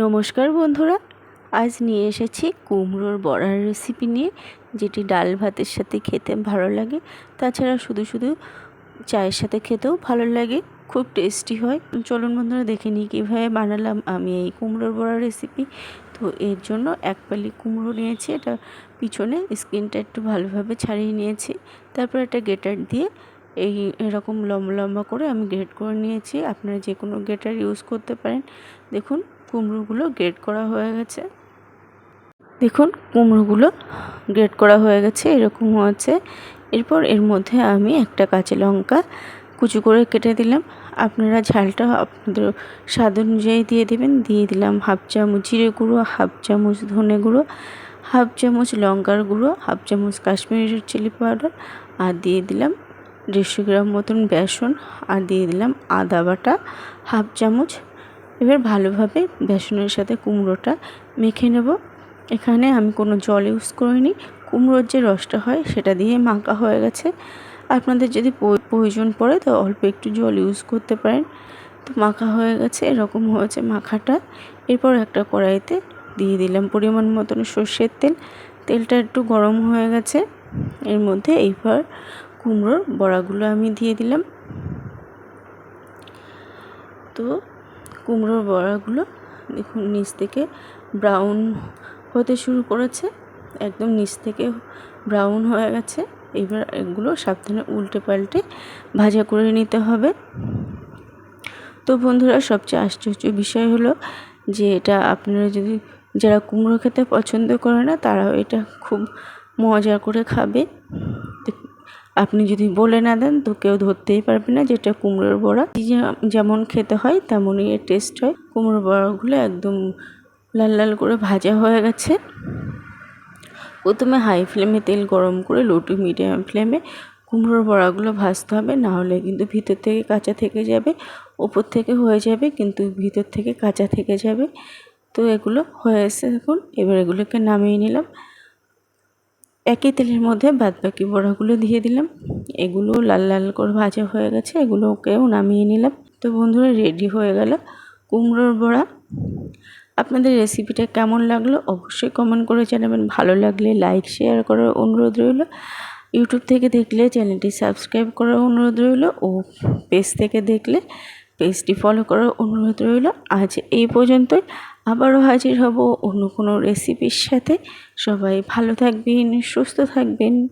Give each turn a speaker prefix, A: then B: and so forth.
A: নমস্কার বন্ধুরা, আজ নিয়ে এসেছি কুমড়োর বড়ার রেসিপি নিয়ে, যেটি ডাল ভাতের সাথে খেতে ভালো লাগে। তাছাড়া শুধু শুধু চায়ের সাথে খেতেও ভালো লাগে, খুব টেস্টি হয়। চলুন বন্ধুরা, দেখে নিই কীভাবে বানালাম আমি এই কুমড়োর বড়ার রেসিপি তো এর জন্য এক পালি কুমড়ো নিয়েছি, এটা পিছনে স্কিনটা একটু ভালোভাবে ছাড়িয়ে নিয়েছি। তারপর একটা গেটার দিয়ে এই এরকম লম্বা লম্বা করে আমি গ্রেড করে নিয়েছি। আপনারা যে কোনো গেটার ইউজ করতে পারেন। দেখুন কুমড়োগুলো গ্রেড করা হয়ে গেছে। দেখুন, কুমড়োগুলো গ্রেড করা হয়ে গেছে, এরকম হচ্ছে এরপর এর মধ্যে আমি একটা কাঁচা লঙ্কা কুচু করে কেটে দিলাম। আপনারা ঝালটা আপনাদের স্বাদ অনুযায়ী দিয়ে দেবেন। দিয়ে দিলাম হাফ চামচ জিরে গুঁড়ো, হাফ চামচ ধনে গুঁড়ো, হাফ চামচ লঙ্কার গুঁড়ো, হাফ চামচ কাশ্মীরি চিলি পাউডার আর দিয়ে দিলাম দেড়শো গ্রাম মতন বেসন। আর দিয়ে দিলাম আদা বাটা, হাফ চামচ এবার ভালোভাবে বেসনের সাথে কুমড়োটা মেখে নেব। এখানে আমি কোনো জল ইউজ করিনি। কুমড়োর যে রসটা হয় সেটা দিয়ে মাখা হয়ে গেছে। আপনাদের যদি প্রয়োজন পড়ে তো অল্প একটু জল ইউজ করতে পারেন। তো মাখা হয়ে গেছে, এরকম হয়েছে মাখাটা। এরপর একটা কড়াইতে দিয়ে দিলাম পরিমাণ মতন সর্ষের তেল। তেলটা একটু গরম হয়ে গেছে। এর মধ্যে এইবার কুমড়োর বড়াগুলো আমি দিয়ে দিলাম। তো কুমড়োর বড়াগুলো দেখুন নিচ থেকে ব্রাউন হতে শুরু করেছে, একদম নিচ থেকে ব্রাউন হয়ে গেছে। এবার এগুলো সাবধানে উল্টে পাল্টে ভাজা করে নিতে হবে। তো বন্ধুরা, সবচেয়ে আশ্চর্য বিষয় হলো যে এটা আপনারা যদি যারা কুমড়ো খেতে পছন্দ করে না, তারাও এটা খুব মজা করে খাবে। আপনি যদি বলে না দেন, তো কেউ ধরতেই পারবে না যেটা কুমড়োর বড়া। যেমন খেতে হয়, তেমনই এর টেস্ট হয়। কুমড়োর বড়াগুলো একদম লাল লাল করে ভাজা হয়ে গেছে। প্রথমে হাই ফ্লেমে তেল গরম করে লো টু মিডিয়াম ফ্লেমে কুমড়োর বড়াগুলো ভাজতে হবে। না হলে কিন্তু ভিতর থেকে কাঁচা থেকে যাবে, ওপর থেকে হয়ে যাবে, কিন্তু ভিতর থেকে কাঁচা থেকে যাবে। তো এগুলো হয়ে এসে দেখুন এবার এগুলোকে নামিয়ে নিলাম। একই তেলের মধ্যে বাদবাকি বড়াগুলো দিয়ে দিলাম। এগুলো লাল লাল করে ভাজা হয়ে গেছে, এগুলোকেও নামিয়ে নিলাম। তো বন্ধুরা, রেডি হয়ে গেল কুমড়োর বড়া। আপনাদের রেসিপিটা কেমন লাগল অবশ্যই কমেন্ট করে জানাবেন। ভালো লাগলে লাইক, শেয়ার করার অনুরোধ রইল। ইউটিউব থেকে দেখলে চ্যানেলটি সাবস্ক্রাইব করার অনুরোধ রইল। ও পেজ থেকে দেখলে পেজটি ফলো করার অনুরোধ রইল। আজ এই পর্যন্তই। আবারও হাজির হব অন্য কোনো রেসিপির সাথে। সবাই ভালো থাকবেন, সুস্থ থাকবেন।